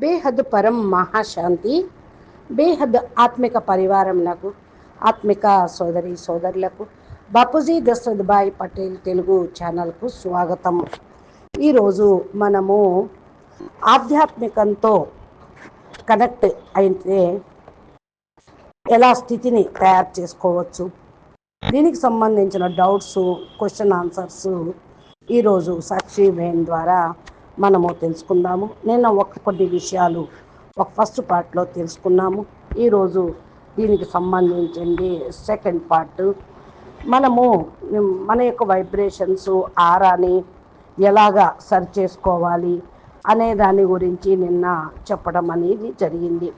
బేహద్ పరం మహాశాంతి బేహద్ ఆత్మిక పరివారంలకు ఆత్మిక సోదరి సోదరులకు బాపూజీ దశరథ్ భాయ్ పటేల్ తెలుగు ఛానల్కు స్వాగతం. ఈరోజు మనము ఆధ్యాత్మికంతో కనెక్ట్ అయితే ఎలా స్థితిని తయారు చేసుకోవచ్చు? దీనికి సంబంధించిన డౌట్స్ క్వశ్చన్ ఆన్సర్స్ ఈరోజు సాక్షి వేన్ ద్వారా మనము తెలుసుకుందాము. నిన్న ఒక కొన్ని విషయాలు ఒక ఫస్ట్ పార్ట్లో తెలుసుకున్నాము. ఈరోజు దీనికి సంబంధించింది సెకండ్ పార్ట్ మనము మన యొక్క వైబ్రేషన్స్ ఆరాని ఎలాగా సరి చేసుకోవాలి అనే దాని గురించి నిన్న చెప్పడం అనేది జరిగింది.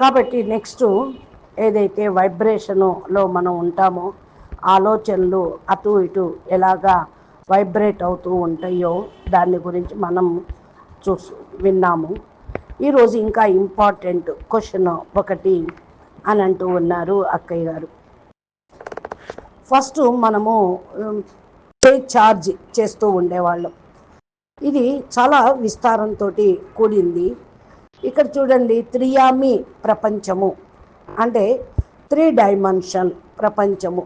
కాబట్టి నెక్స్ట్ ఏదైతే వైబ్రేషనులో మనం ఉంటామో ఆలోచనలు అటు ఇటు ఎలాగా వైబ్రేట్ అవుతూ ఉంటాయో దాని గురించి మనం చూసు విన్నాము. ఈరోజు ఇంకా ఇంపార్టెంట్ క్వశ్చన్ ఒకటి అని అంటూ ఉన్నారు అక్కయ్య గారు. ఫస్ట్ మనము పే ఛార్జ్ చేస్తూ ఉండేవాళ్ళం. ఇది చాలా విస్తారంతో కూడింది. ఇక్కడ చూడండి త్రియామి ప్రపంచము అంటే త్రీ డైమెన్షన్ ప్రపంచము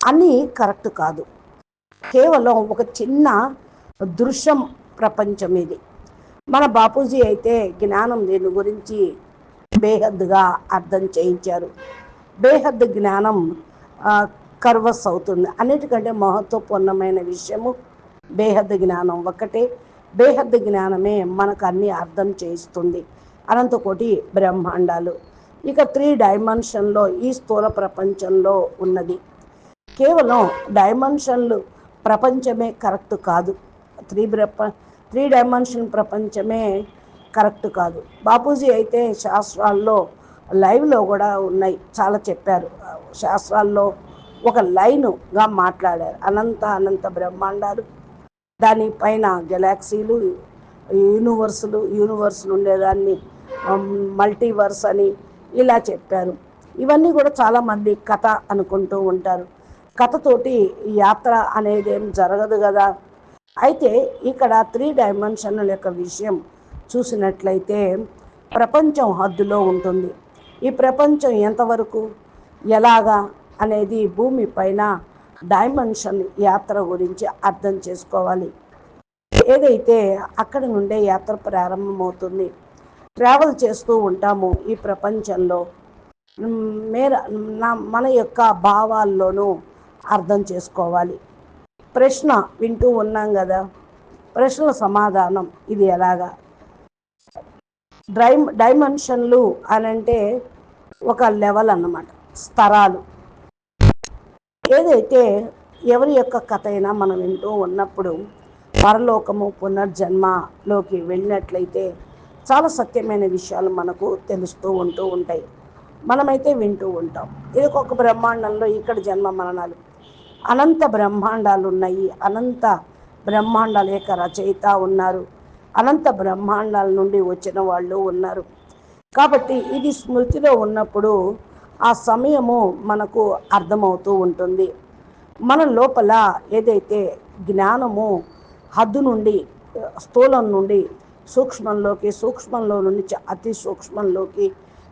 అన్నీ కరెక్ట్ కాదు. కేవలం ఒక చిన్న దృశ్యం ప్రపంచం ఇది. మన బాపూజీ అయితే జ్ఞానం దీని గురించి బేహద్దుగా అర్థం చేయించారు. బేహద్దు జ్ఞానం కర్వస్ అవుతుంది. అన్నిటికంటే మహత్వపూర్ణమైన విషయము బేహద్దు జ్ఞానం ఒకటే. బేహద్ జ్ఞానమే మనకు అన్ని అర్థం చేయిస్తుంది. అనంతకోటి బ్రహ్మాండాలు. ఇక త్రీ డైమెన్షన్లో ఈ స్థూల ప్రపంచంలో ఉన్నది. కేవలం డైమెన్షన్లు ప్రపంచమే కరెక్ట్ కాదు. త్రీ ప్రప త్రీ డైమెన్షన్ ప్రపంచమే కరెక్ట్ కాదు. బాపూజీ అయితే శాస్త్రాల్లో లైవ్లో కూడా ఉన్నాయి. చాలా చెప్పారు. శాస్త్రాల్లో ఒక లైనుగా మాట్లాడారు. అనంత అనంత బ్రహ్మాండాలు. దానిపైన గెలాక్సీలు యూనివర్సులు యూనివర్సులు ఉండేదాన్ని మల్టీవర్స్ అని ఇలా చెప్పారు. ఇవన్నీ కూడా చాలామంది కథ అనుకుంటూ ఉంటారు. కథతోటి యాత్ర అనేది ఏం జరగదు కదా. అయితే ఇక్కడ త్రీ డైమెన్షనల్ యొక్క విషయం చూసినట్లయితే ప్రపంచం హద్దులో ఉంటుంది. ఈ ప్రపంచం ఎంతవరకు? ఎలాగా? అనేది భూమి పైన డైమెన్షన్ యాత్ర గురించి అర్థం చేసుకోవాలి. ఏదైతే అక్కడి నుండే యాత్ర ప్రారంభమవుతుంది ట్రావెల్ చేస్తూ ఉంటాము ఈ ప్రపంచంలో. మేర నా మన యొక్క భావాల్లోనూ అర్థం చేసుకోవాలి. ప్రశ్న వింటూ ఉన్నాం కదా. ప్రశ్నల సమాధానం ఇది ఎలాగా? డ్రై డైమెన్షన్లు అని అంటే ఒక లెవెల్ అన్నమాట. స్థరాలు ఏదైతే ఎవరి యొక్క కథ అయినా మనం వింటూ ఉన్నప్పుడు పరలోకము పునర్జన్మలోకి వెళ్ళినట్లయితే చాలా సత్యమైన విషయాలు మనకు తెలుస్తూ ఉంటూ ఉంటాయి. మనమైతే వింటూ ఉంటాం. ఇది ఒక బ్రహ్మాండంలో ఇక్కడ జన్మ మరణాలు. అనంత బ్రహ్మాండాలు ఉన్నాయి అనంత బ్రహ్మాండాల యొక్క రచయిత ఉన్నారు. అనంత బ్రహ్మాండాల నుండి వచ్చిన వాళ్ళు ఉన్నారు. కాబట్టి ఇది స్మృతిలో ఉన్నప్పుడు ఆ సమయము మనకు అర్థమవుతూ ఉంటుంది. మన లోపల ఏదైతే జ్ఞానము హద్దు నుండి స్థూలం నుండి సూక్ష్మంలోకి సూక్ష్మంలో నుండి అతి సూక్ష్మంలోకి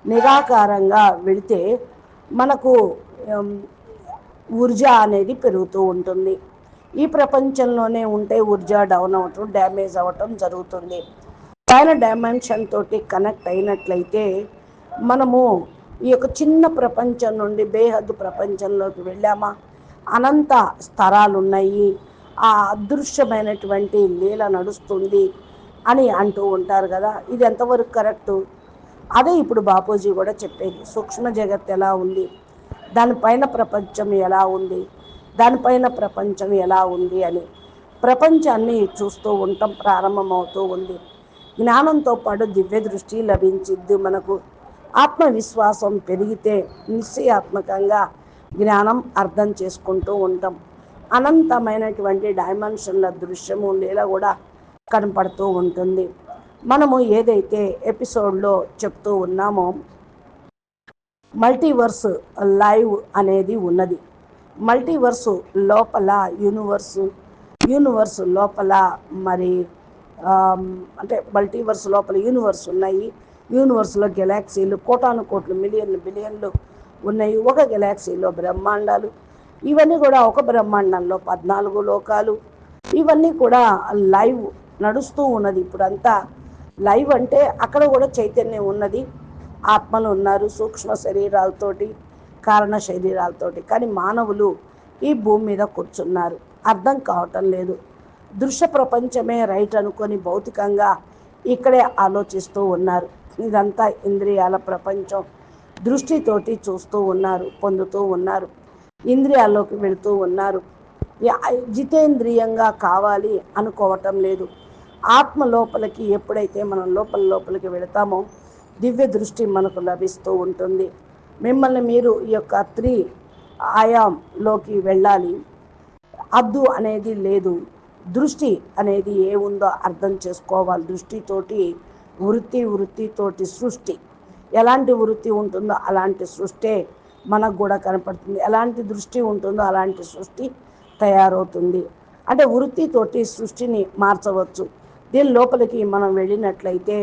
నిరాకారంగా వెళితే మనకు ఊర్జా అనేది పెరుగుతూ ఉంటుంది. ఈ ప్రపంచంలోనే ఉంటే ఊర్జా డౌన్ అవటం డ్యామేజ్ అవ్వటం జరుగుతుంది. పైన డైమెన్షన్ తోటి కనెక్ట్ అయినట్లయితే మనము ఈ యొక్క చిన్న ప్రపంచం నుండి బేహద్దు ప్రపంచంలోకి వెళ్ళామా? అనంత స్థరాలు ఉన్నాయి ఆ అదృశ్యమైనటువంటి లీల నడుస్తుంది అని అంటూ ఉంటారు కదా. ఇది ఎంతవరకు కరెక్టు? అదే ఇప్పుడు బాపూజీ కూడా చెప్పేది సూక్ష్మ జగత్ ఎలా ఉంది? దానిపైన ప్రపంచం ఎలా ఉంది? దానిపైన ప్రపంచం ఎలా ఉంది అని ప్రపంచాన్ని చూస్తూ ఉండటం ప్రారంభమవుతూ ఉంది. జ్ఞానంతో పాటు దివ్య దృష్టి లభించిద్ది మనకు. ఆత్మవిశ్వాసం పెరిగితే నిశ్చయాత్మకంగా జ్ఞానం అర్థం చేసుకుంటూ ఉంటాం. అనంతమైనటువంటి డైమెన్షన్ల దృశ్యము లీల కూడా కనపడుతూ ఉంటుంది. మనము ఏదైతే ఎపిసోడ్లో చెప్తూ ఉన్నామో మల్టీవర్స్ లైవ్ అనేది ఉన్నది. మల్టీవర్స్ లోపల యూనివర్సు యూనివర్స్ లోపల మరి అంటే మల్టీవర్స్ లోపల యూనివర్స్ ఉన్నాయి. యూనివర్స్లో గెలాక్సీలు కోటాను కోట్లు మిలియన్లు బిలియన్లు ఉన్నాయి. ఒక గెలాక్సీలో బ్రహ్మాండాలు. ఇవన్నీ కూడా ఒక బ్రహ్మాండంలో పద్నాలుగు లోకాలు. ఇవన్నీ కూడా లైవ్ నడుస్తూ ఉన్నది. ఇప్పుడంతా లైవ్ అంటే అక్కడ కూడా చైతన్యం ఉన్నది. ఆత్మలు ఉన్నారు సూక్ష్మ శరీరాలతోటి కారణ శరీరాలతోటి. కానీ మానవులు ఈ భూమి మీద కూర్చున్నారు. అర్థం కావటం లేదు. దృశ్య ప్రపంచమే రైట్ అనుకొని భౌతికంగా ఇక్కడే ఆలోచిస్తూ ఉన్నారు. ఇదంతా ఇంద్రియాల ప్రపంచం. దృష్టితోటి చూస్తూ ఉన్నారు పొందుతూ ఉన్నారు. ఇంద్రియాల్లోకి వెళుతూ ఉన్నారు. జితేంద్రియంగా కావాలి అనుకోవటం లేదు. ఆత్మ లోపలికి ఎప్పుడైతే మనం లోపల లోపలికి వెళతామో దివ్య దృష్టి మనకు లభిస్తూ ఉంటుంది. మిమ్మల్ని మీరు ఈ యొక్క త్రీ ఆయాంలోకి వెళ్ళాలి. అద్దు అనేది లేదు. దృష్టి అనేది ఏ ఉందో అర్థం చేసుకోవాలి. దృష్టితోటి వృత్తి వృత్తితోటి సృష్టి. ఎలాంటి వృత్తి ఉంటుందో అలాంటి సృష్టి మనకు కూడా కనపడుతుంది. ఎలాంటి దృష్టి ఉంటుందో అలాంటి సృష్టి తయారవుతుంది. అంటే వృత్తితోటి సృష్టిని మార్చవచ్చు. దీని లోపలికి మనం వెళ్ళినట్లయితే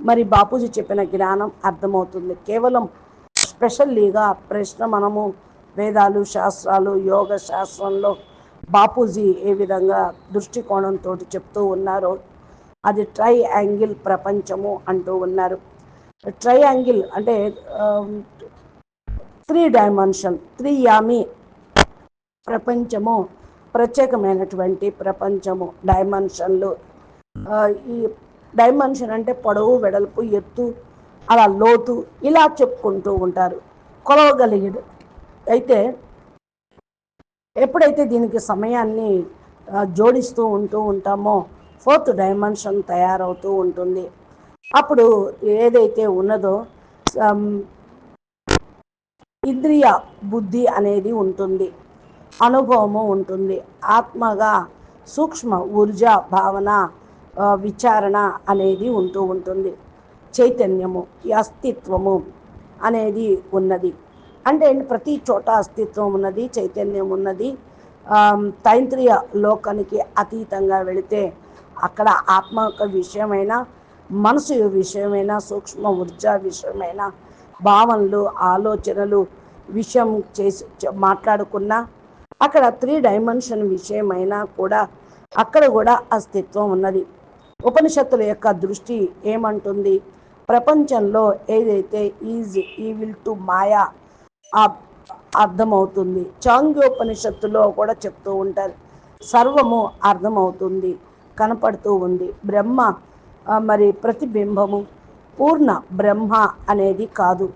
మరి బాపూజీ చెప్పిన జ్ఞానం అర్థమవుతుంది. కేవలం స్పెషల్లీగా ప్రశ్న మనము వేదాలు శాస్త్రాలు యోగ శాస్త్రంలో బాపూజీ ఏ విధంగా దృష్టికోణంతో చెప్తూ ఉన్నారో అది ట్రై యాంగిల్ ప్రపంచము అంటూ ఉన్నారు. ట్రై యాంగిల్ అంటే త్రీ డైమెన్షన్ త్రీ యామి ప్రపంచము ప్రత్యేకమైనటువంటి ప్రపంచము డైమెన్షన్లు. ఈ డైమెన్షన్ అంటే పొడవు వెడల్పు ఎత్తు అలా లోతు ఇలా చెప్పుకుంటూ ఉంటారు. కొలవగలిగేది. అయితే ఎప్పుడైతే దీనికి సమయాన్ని జోడిస్తూ ఉంటూ ఉంటామో ఫోర్త్ డైమెన్షన్ తయారవుతూ ఉంటుంది. అప్పుడు ఏదైతే ఉన్నదో ఇంద్రియ బుద్ధి అనేది ఉంటుంది. అనుభవము ఉంటుంది. ఆత్మగా సూక్ష్మ ఊర్జ భావన విచారణ అనేది ఉంటూ ఉంటుంది. చైతన్యము ఈ అస్తిత్వము అనేది ఉన్నది. అంటే ప్రతి చోట అస్తిత్వం ఉన్నది చైతన్యం ఉన్నది. తైంత్రియ లోకానికి అతీతంగా వెళితే అక్కడ ఆత్మ యొక్క విషయమైన మనసు విషయమైన సూక్ష్మ ఊర్జా విషయమైన భావనలు ఆలోచనలు విషయం చేసి మాట్లాడుకున్నా అక్కడ త్రీ డైమెన్షన్ విషయమైనా కూడా అక్కడ కూడా అస్తిత్వం ఉన్నది. ఉపనిషత్తుల యొక్క దృష్టి ఏమంటుంది? ప్రపంచంలో ఏదైతే ఈజ్ ఈవిల్ టు మాయా అర్థమవుతుంది. చాంగ్యోపనిషత్తులో కూడా చెప్తూ ఉంటారు. సర్వము అర్థమవుతుంది కనపడుతూ ఉంది. బ్రహ్మ మరి ప్రతిబింబము పూర్ణ బ్రహ్మ అనేది కాదు.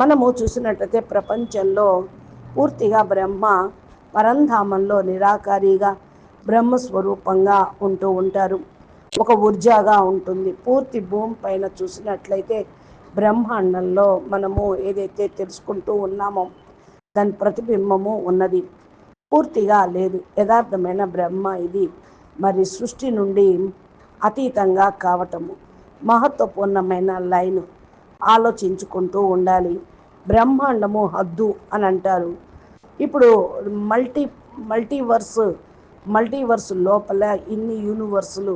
మనము చూసినట్లయితే ప్రపంచంలో పూర్తిగా బ్రహ్మ పరంధామంలో నిరాకారిగా బ్రహ్మస్వరూపంగా ఉంటూ ఉంటారు. ఒక ఊర్జాగా ఉంటుంది. పూర్తి భూమి పైన చూసినట్లయితే బ్రహ్మాండంలో మనము ఏదైతే తెలుసుకుంటూ ఉన్నామో దాని ప్రతిబింబము ఉన్నది. పూర్తిగా లేదు. యథార్థమైన బ్రహ్మ ఇది. మరి సృష్టి నుండి అతీతంగా కావటము. మహత్వపూర్ణమైన లైన్ ఆలోచించుకుంటూ ఉండాలి. బ్రహ్మాండము హద్దు అని అంటారు. ఇప్పుడు మల్టీ మల్టీవర్స్ మల్టీవర్స్ లోపల ఇన్ని యూనివర్సులు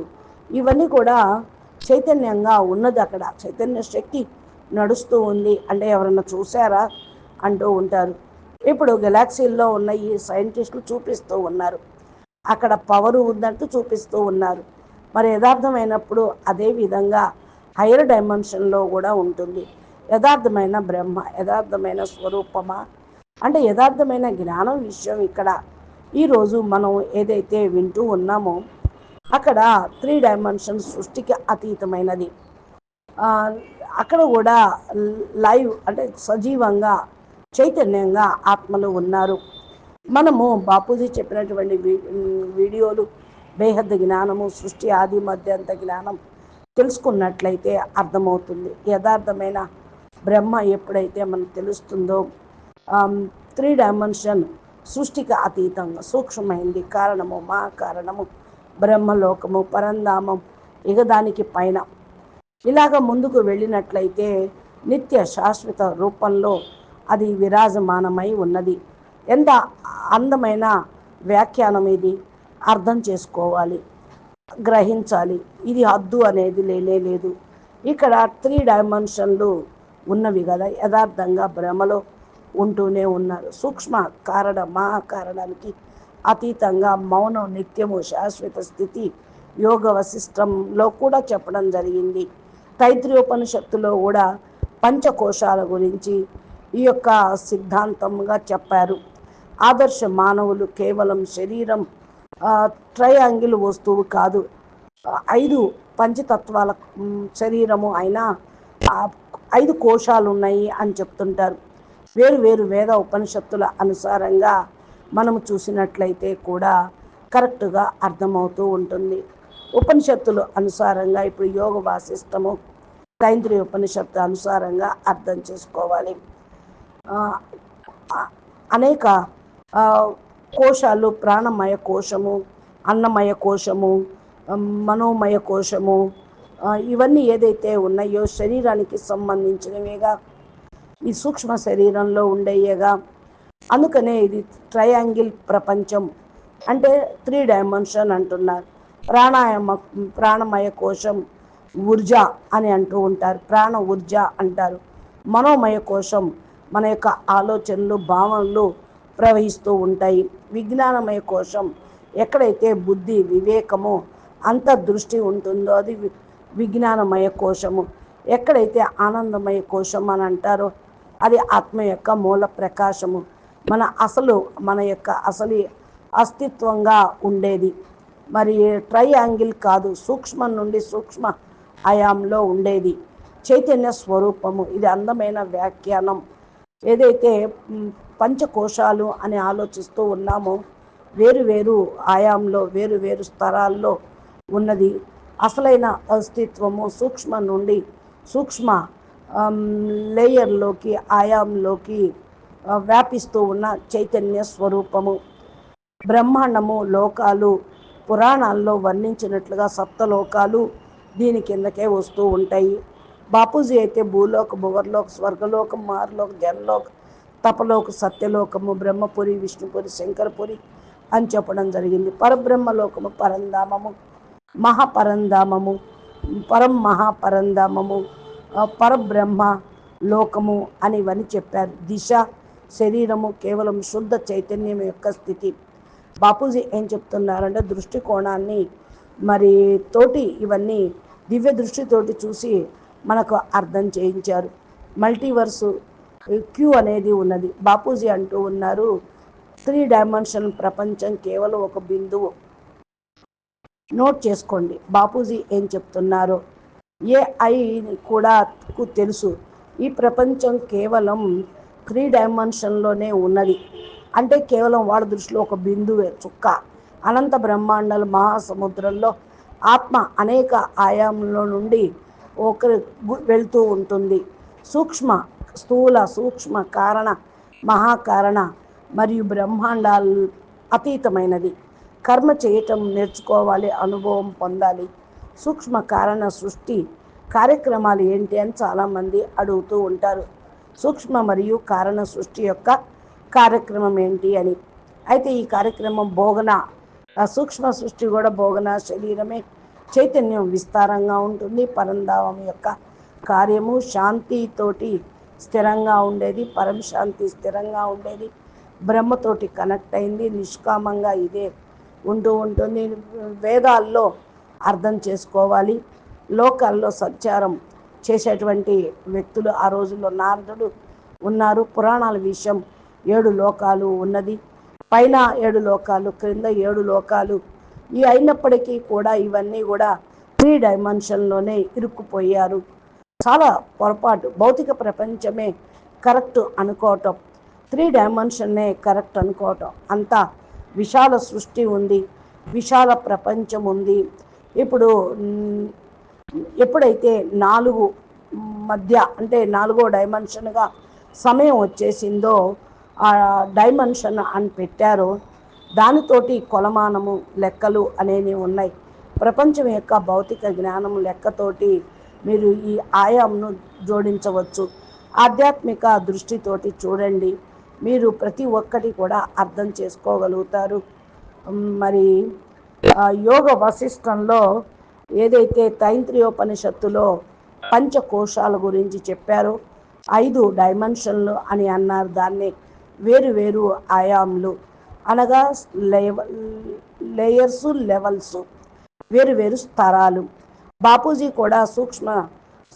ఇవన్నీ కూడా చైతన్యంగా ఉన్నది అక్కడ. చైతన్య శక్తి నడుస్తూ ఉంది. అంటే ఎవరన్నా చూసారా అంటూ ఉంటారు. ఇప్పుడు గెలాక్సీల్లో ఉన్న ఈ సైంటిస్టులు చూపిస్తూ ఉన్నారు. అక్కడ పవరు ఉందంటూ చూపిస్తూ ఉన్నారు. మరి యథార్థమైనప్పుడు అదే విధంగా హైయర్ డైమెన్షన్లో కూడా ఉంటుంది. యథార్థమైన బ్రహ్మ యథార్థమైన స్వరూపమా? అంటే యథార్థమైన జ్ఞానం విషయం ఇక్కడ. ఈరోజు మనం ఏదైతే వింటూ ఉన్నామో అక్కడ త్రీ డైమెన్షన్ సృష్టికి అతీతమైనది. అక్కడ కూడా లైవ్ అంటే సజీవంగా చైతన్యంగా ఆత్మలు ఉన్నారు. మనము బాపూజీ చెప్పినటువంటి వీడియోలు బేహద్ద జ్ఞానము సృష్టి ఆది మధ్యంత జ్ఞానం తెలుసుకున్నట్లయితే అర్థమవుతుంది. యథార్థమైన బ్రహ్మ ఎప్పుడైతే మనకు తెలుస్తుందో త్రీ డైమెన్షన్ సృష్టికి అతీతంగా సూక్ష్మమైంది కారణము మా కారణము బ్రహ్మలోకము పరంధామం ఇక దానికి పైన. ఇలాగ ముందుకు వెళ్ళినట్లయితే నిత్య శాశ్వత రూపంలో అది విరాజమానమై ఉన్నది. ఎంత అందమైన వ్యాఖ్యానం ఇది? అర్థం చేసుకోవాలి. గ్రహించాలి. ఇది హద్దు అనేది లేనే లేదు. ఇక్కడ త్రీ డైమెన్షన్లు ఉన్నవి కదా. యథార్థంగా భ్రమలో ఉంటూనే ఉన్నారు. సూక్ష్మ కారణ మహాకారణానికి అతీతంగా మౌనం నిత్యము శాశ్వత స్థితి యోగ వశిష్టంలో కూడా చెప్పడం జరిగింది. తైత్రియోపనిషత్తులో కూడా పంచకోశాల గురించి ఈ యొక్క సిద్ధాంతంగా చెప్పారు. ఆదర్శ మానవులు కేవలం శరీరం ట్రయాంగిల్ వస్తువు కాదు. ఐదు పంచతత్వాల శరీరము అయినా ఐదు కోశాలు ఉన్నాయి అని చెప్తుంటారు. వేరు వేరు వేద ఉపనిషత్తుల అనుసారంగా మనము చూసినట్లయితే కూడా కరెక్ట్గా అర్థమవుతూ ఉంటుంది. ఉపనిషత్తులు అనుసారంగా ఇప్పుడు యోగ వాసిష్టము తైంద్రియ ఉపనిషత్తు అనుసారంగా అర్థం చేసుకోవాలి. అనేక కోశాలు ప్రాణమయ కోశము అన్నమయ కోశము మనోమయ కోశము ఇవన్నీ ఏదైతే ఉన్నాయో శరీరానికి సంబంధించినవిగా ఈ సూక్ష్మ శరీరంలో ఉండేయేగా అందుకనే ఇది ట్రయాంగిల్ ప్రపంచం అంటే త్రీ డైమెన్షన్ అంటున్నారు. ప్రాణాయామ ప్రాణమయ కోశం ఊర్జ అని అంటూ ఉంటారు. ప్రాణ ఊర్జ అంటారు. మనోమయ కోశం మన యొక్క ఆలోచనలు భావనలు ప్రవహిస్తూ ఉంటాయి. విజ్ఞానమయ కోశం ఎక్కడైతే బుద్ధి వివేకము అంత దృష్టి ఉంటుందో అది విజ్ఞానమయ కోశము. ఎక్కడైతే ఆనందమయ కోశం అని అంటారో అది ఆత్మ యొక్క మూల ప్రకాశము. మన అసలు మన యొక్క అసలు అస్తిత్వంగా ఉండేది. మరి ట్రయాంగిల్ కాదు సూక్ష్మం నుండి సూక్ష్మ ఆయాంలో ఉండేది. చైతన్య స్వరూపము ఇది అందమైన వ్యాఖ్యానం. ఏదైతే పంచకోశాలు అని ఆలోచిస్తూ ఉన్నామో వేరు వేరు ఆయాంలో వేరు వేరు స్థలాల్లో ఉన్నది. అసలైన అస్తిత్వము సూక్ష్మ నుండి సూక్ష్మ లేయర్లోకి ఆయాంలోకి వ్యాపిస్తూ ఉన్న చైతన్య స్వరూపము. బ్రహ్మాండము లోకాలు పురాణాల్లో వర్ణించినట్లుగా సప్తలోకాలు దీని కిందకే వస్తూ ఉంటాయి. బాపూజీ అయితే భూలోక భువర్లోక స్వర్గలోకం మారులోక జనలోక తపలోక సత్యలోకము బ్రహ్మపురి విష్ణుపురి శంకరపురి అని చెప్పడం జరిగింది. పరబ్రహ్మలోకము పరంధామము మహాపరంధామము పరం మహాపరంధామము పరబ్రహ్మ లోకము అని ఇవన్నీ చెప్పారు. దిశ శరీరము కేవలం శుద్ధ చైతన్యం యొక్క స్థితి. బాపూజీ ఏం చెప్తున్నారంటే దృష్టికోణాన్ని మరి తోటి ఇవన్నీ దివ్య దృష్టితోటి చూసి మనకు అర్థం చేయించారు. మల్టీవర్సు క్యూ అనేది ఉన్నది. బాపూజీ అంటూ ఉన్నారు త్రీ డైమెన్షన్ ప్రపంచం కేవలం ఒక బిందువు. నోట్ చేసుకోండి బాపూజీ ఏం చెప్తున్నారో. ఏఐ కూడా తెలుసు. ఈ ప్రపంచం కేవలం త్రీ డైమెన్షన్లోనే ఉన్నది. అంటే కేవలం వాడి దృష్టిలో ఒక బిందువే చుక్క. అనంత బ్రహ్మాండాలు మహాసముద్రంలో ఆత్మ అనేక ఆయామంలో నుండి ఒకరు వెళ్తూ ఉంటుంది. సూక్ష్మ స్థూల సూక్ష్మ కారణ మహాకారణ మరియు బ్రహ్మాండాలు అతీతమైనది. కర్మ చేయటం నేర్చుకోవాలి అనుభవం పొందాలి. సూక్ష్మ కారణ సృష్టి కార్యక్రమాలు ఏంటి అని చాలామంది అడుగుతూ ఉంటారు. సూక్ష్మ మరియు కారణ సృష్టి యొక్క కార్యక్రమం ఏంటి అని. అయితే ఈ కార్యక్రమం భోగన సూక్ష్మ సృష్టి కూడా భోగన శరీరమే చైతన్యం విస్తారంగా ఉంటుంది. పరంధావం యొక్క కార్యము శాంతితోటి స్థిరంగా ఉండేది పరం శాంతి స్థిరంగా ఉండేది. బ్రహ్మతోటి కనెక్ట్ అయింది నిష్కామంగా ఇదే ఉంటూ ఉంటుంది. వేదాల్లో అర్థం చేసుకోవాలి. లోకాల్లో సంచారం చేసేటువంటి వ్యక్తులు ఆ రోజుల్లో నారదుడు ఉన్నారు. పురాణాల విషయం ఏడు లోకాలు ఉన్నది. పైన ఏడు లోకాలు క్రింద ఏడు లోకాలు. ఈ అయినప్పటికీ కూడా ఇవన్నీ కూడా త్రీ డైమెన్షన్లోనే ఇరుక్కుపోయారు. చాలా పొరపాటు. భౌతిక ప్రపంచమే కరెక్ట్ అనుకోవటం. త్రీ డైమెన్షన్నే కరెక్ట్ అనుకోవటం. అంత విశాల సృష్టి ఉంది. విశాల ప్రపంచం ఉంది. ఇప్పుడు ఎప్పుడైతే నాలుగు మధ్య అంటే నాలుగో డైమెన్షన్గా సమయం వచ్చేసిందో ఆ డైమెన్షన్ అని పెట్టారో దానితోటి కొలమానము లెక్కలు అనేవి ఉన్నాయి. ప్రపంచం యొక్క భౌతిక జ్ఞానం లెక్కతోటి మీరు ఈ ఆయాంను జోడించవచ్చు. ఆధ్యాత్మిక దృష్టితోటి చూడండి. మీరు ప్రతి ఒక్కటి కూడా అర్థం చేసుకోగలుగుతారు. మరి యోగ వశిష్టంలో ఏదైతే తైంత్రియోపనిషత్తులో పంచకోశాల గురించి చెప్పారో ఐదు డైమెన్షన్లు అని అన్నారు. దాన్ని వేరు వేరు ఆయాములు. అనగా లేవ లేయర్స్ లెవెల్స్ వేరు వేరు స్థరాలు. బాపూజీ కూడా సూక్ష్మ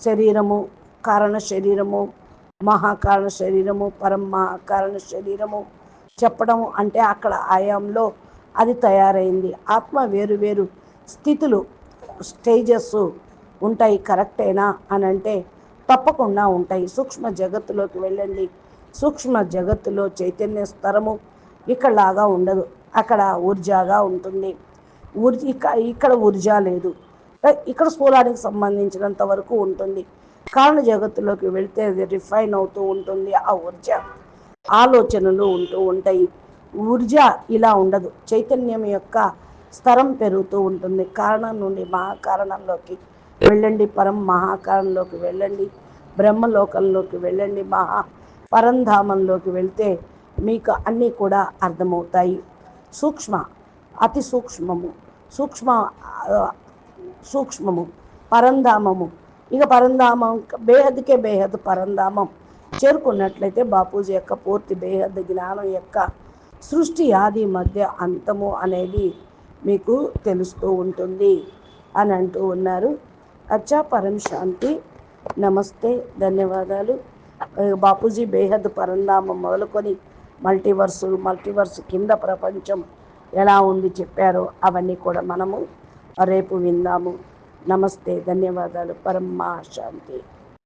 శరీరము కారణ శరీరము మహాకారణ శరీరము పరం మహాకారణ శరీరము చెప్పడం అంటే అక్కడ ఆయాంలో అది తయారైంది. ఆత్మ వేరు వేరు స్థితులు స్టేజెస్ ఉంటాయి కరెక్టేనా అని అంటే తప్పకుండా ఉంటాయి. సూక్ష్మ జగత్తులోకి వెళ్ళండి. సూక్ష్మ జగత్తులో చైతన్య స్థరము ఇక్కడలాగా ఉండదు. అక్కడ ఊర్జాగా ఉంటుంది. ఊర్జ ఇక్కడ ఊర్జా లేదు. ఇక్కడ స్థూలానికి సంబంధించినంత వరకు ఉంటుంది. కారణ జగత్తులోకి వెళితే అది రిఫైన్ అవుతూ ఉంటుంది. ఆ ఊర్జ ఆలోచనలు ఉంటూ ఉంటాయి. ఊర్జ ఇలా ఉండదు. చైతన్యం యొక్క స్తరం పెరుగుతూ ఉంటుంది. కారణం నుండి మహాకారణంలోకి వెళ్ళండి. పరం మహాకారంలోకి వెళ్ళండి. బ్రహ్మలోకంలోకి వెళ్ళండి. మహా పరంధామంలోకి వెళ్తే మీకు అన్నీ కూడా అర్థమవుతాయి. సూక్ష్మ అతి సూక్ష్మము సూక్ష్మ సూక్ష్మము పరంధామము. ఇక పరంధామం బేహద్కే బేహద్ పరంధామం. చేరుకున్నట్లయితే బాపూజీ యొక్క పూర్తి బేహద్ జ్ఞానం యొక్క సృష్టి ఆది మధ్య అంతము అనేది మీకు తెలుస్తూ ఉంటుంది అని అంటూ ఉన్నారు. అచ్చా పరం శాంతి. నమస్తే ధన్యవాదాలు. బాపూజీ బేహద్ పరంధామం మొదలుకొని మల్టీవర్స్ మల్టీవర్స్ కింద ప్రపంచం ఎలా ఉంది చెప్పారో అవన్నీ కూడా మనము రేపు విందాము. నమస్తే ధన్యవాదాలు. పరమా శాంతి.